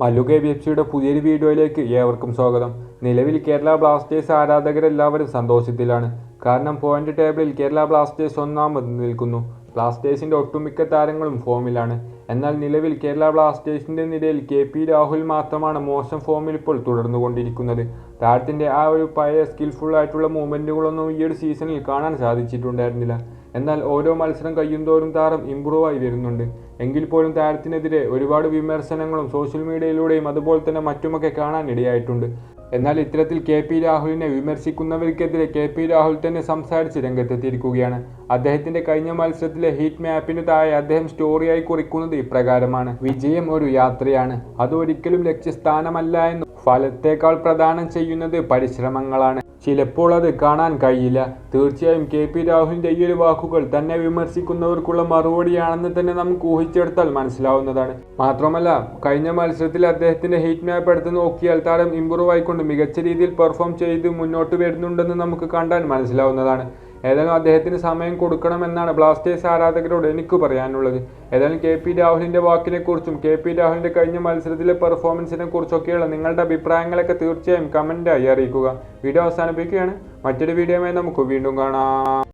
Mallu K B F സിയുടെ പുതിയൊരു വീഡിയോയിലേക്ക് ഏവർക്കും സ്വാഗതം. നിലവിൽ കേരള ബ്ലാസ്റ്റേഴ്സ് ആരാധകരെല്ലാവരും സന്തോഷത്തിലാണ്. കാരണം പോയിന്റ് ടേബിളിൽ കേരള ബ്ലാസ്റ്റേഴ്സ് ഒന്നാമത് നിൽക്കുന്നു. ബ്ലാസ്റ്റേഴ്സിന്റെ ഒട്ടുമിക്ക താരങ്ങളും ഫോമിലാണ്. എന്നാൽ നിലവിൽ കേരള ബ്ലാസ്റ്റേഴ്സിന്റെ നിരയിൽ കെ പി രാഹുൽ മാത്രമാണ് മോശം ഫോമിൽ ഇപ്പോൾ തുടർന്നുകൊണ്ടിരിക്കുന്നത്. താരത്തിന്റെ ആ ഒരു പഴയ സ്കിൽഫുൾ ആയിട്ടുള്ള മൂവ്മെന്റുകളൊന്നും ഈ ഒരു സീസണിൽ കാണാൻ സാധിച്ചിട്ടുണ്ടായിരുന്നില്ല. എന്നാൽ ഓരോ മത്സരം കഴിയുന്തോറും താരം ഇമ്പ്രൂവ് ആയി വരുന്നുണ്ട്. എങ്കിൽ പോലും താരത്തിനെതിരെ ഒരുപാട് വിമർശനങ്ങളും സോഷ്യൽ മീഡിയയിലൂടെയും അതുപോലെ തന്നെ മറ്റുമൊക്കെ കാണാനിടയായിട്ടുണ്ട് എന്നാൽ ഇത്തരത്തിൽ കെ പി രാഹുലിനെ വിമർശിക്കുന്നവർക്കെതിരെ കെ പി രാഹുൽ തന്നെ സംസാരിച്ച് രംഗത്തെത്തിയിരിക്കുകയാണ്. അദ്ദേഹത്തിന്റെ കഴിഞ്ഞ മത്സരത്തിലെ ഹീറ്റ് മാപ്പിന് താഴെ അദ്ദേഹം സ്റ്റോറിയായി കുറിക്കുന്നത് ഇപ്രകാരമാണ്. വിജയം ഒരു യാത്രയാണ്. അത് ഒരിക്കലും ലക്ഷ്യസ്ഥാനമല്ല എന്നും ഫലത്തേക്കാൾ പ്രദാനം ചെയ്യുന്നത് പരിശ്രമങ്ങളാണ്. ചിലപ്പോൾ അത് കാണാൻ കഴിയില്ല. തീർച്ചയായും കെ പി രാഹുലിന്റെ ഈ ഒരു വാക്കുകൾ തന്നെ വിമർശിക്കുന്നവർക്കുള്ള മറുപടിയാണെന്ന് തന്നെ നമുക്ക് ഊഹിച്ചെടുത്താൽ മനസ്സിലാവുന്നതാണ്. മാത്രമല്ല കഴിഞ്ഞ മത്സരത്തിൽ അദ്ദേഹത്തിന്റെ ഹീറ്റ് മാപ്പ് എടുത്ത് നോക്കിയാൽ താരം ഇമ്പ്രൂവ് ആയിക്കൊണ്ട് മികച്ച രീതിയിൽ പെർഫോം ചെയ്ത് മുന്നോട്ട് വരുന്നുണ്ടെന്ന് നമുക്ക് കണ്ടാൽ മനസ്സിലാവുന്നതാണ്. ഏതായാലും അദ്ദേഹത്തിന് സമയം കൊടുക്കണമെന്നാണ് ബ്ലാസ്റ്റേഴ്സ് ആരാധകരോട് എനിക്ക് പറയാനുള്ളത്. ഏതായാലും കെ പി രാഹുലിന്റെ വാക്കിനെ കുറിച്ചും കെ പി രാഹുലിന്റെ കഴിഞ്ഞ മത്സരത്തിലെ പെർഫോമൻസിനെ കുറിച്ചൊക്കെയുള്ള നിങ്ങളുടെ അഭിപ്രായങ്ങളൊക്കെ തീർച്ചയായും കമന്റായി അറിയിക്കുക. വീഡിയോ അവസാനിപ്പിക്കുകയാണ്. മറ്റൊരു വീഡിയോയുമായി നമുക്ക് വീണ്ടും കാണാം.